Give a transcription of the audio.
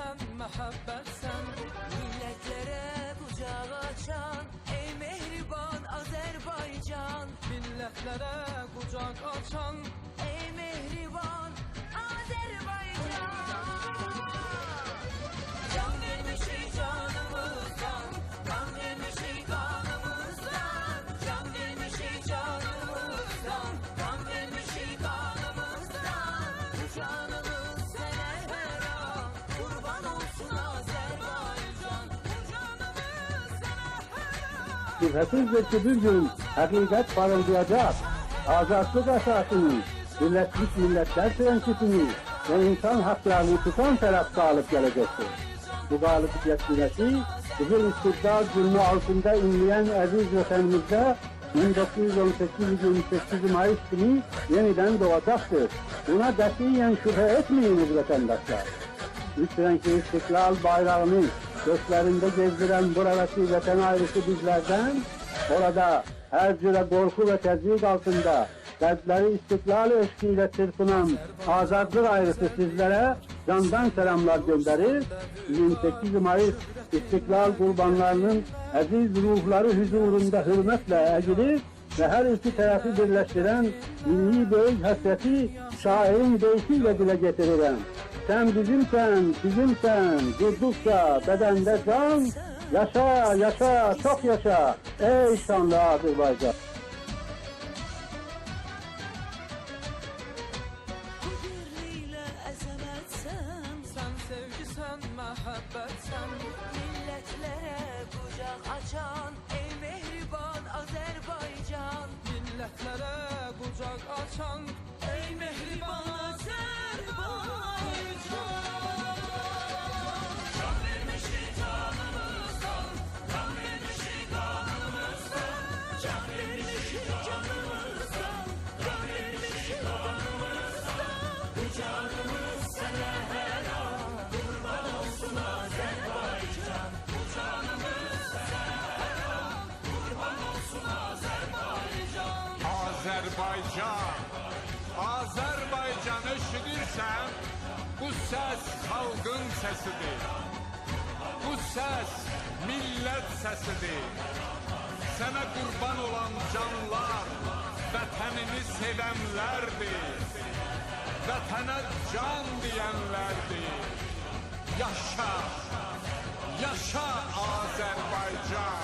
sen, mehabbet sen Milletlere kucak açan ey mehriban Azerbaycan. Milletlere kucak açan Ey mehriban Azerbaycan. Can vermişik canımızdan Kan vermişik kanımızdan. Can vermişik canımızdan Kan vermişik kanımızdan. Bu Şüphesizdir ki bir gün hakikat parıldayacak. Azatlık esasını, Birleşmiş Milletler prensipini ve insan haklarını tutan taraf galip gelecektir. Bu galibiyet cümlesi bizim istibdad zulmü altında inleyen aziz vatanımızda 1918 28 Mayıs günü yeniden doğacaktır. Buna katiyen şüphe etmeyiniz vatandaşlar. Üç renkli istiklal bayrağını göklerinde gezdiren buradaki vatan ayrısı bizlerden, orada her cüre korku ve tezvik altında kalpleri istiklal eşkiyle çırpınan azadlık ayrısı sizlere candan selamlar gönderir. 28 Mayıs istiklal kurbanlarının aziz ruhları huzurunda hürmetle eğilir ve her iki tarafı birleştiren milli büyük hasreti şairin deyişiyle dile getiririm. Sen bizimsen, bizimsen, durdukça bedende can, yaşa, yaşa, çok yaşa, ey şanlı Azerbaycan. Sen Milletlere kucak açan Ey mehriban Azerbaycan Milletlere kucak açan Azerbaycan, Azerbaycan eşidirsən, bu səs xalqın səsidir. Bu səs millət səsidir. Sənə qurban olan canlar vətənini sevənlərdir. Vətənə can deyənlərdir. Yaşa, yaşa Azərbaycan.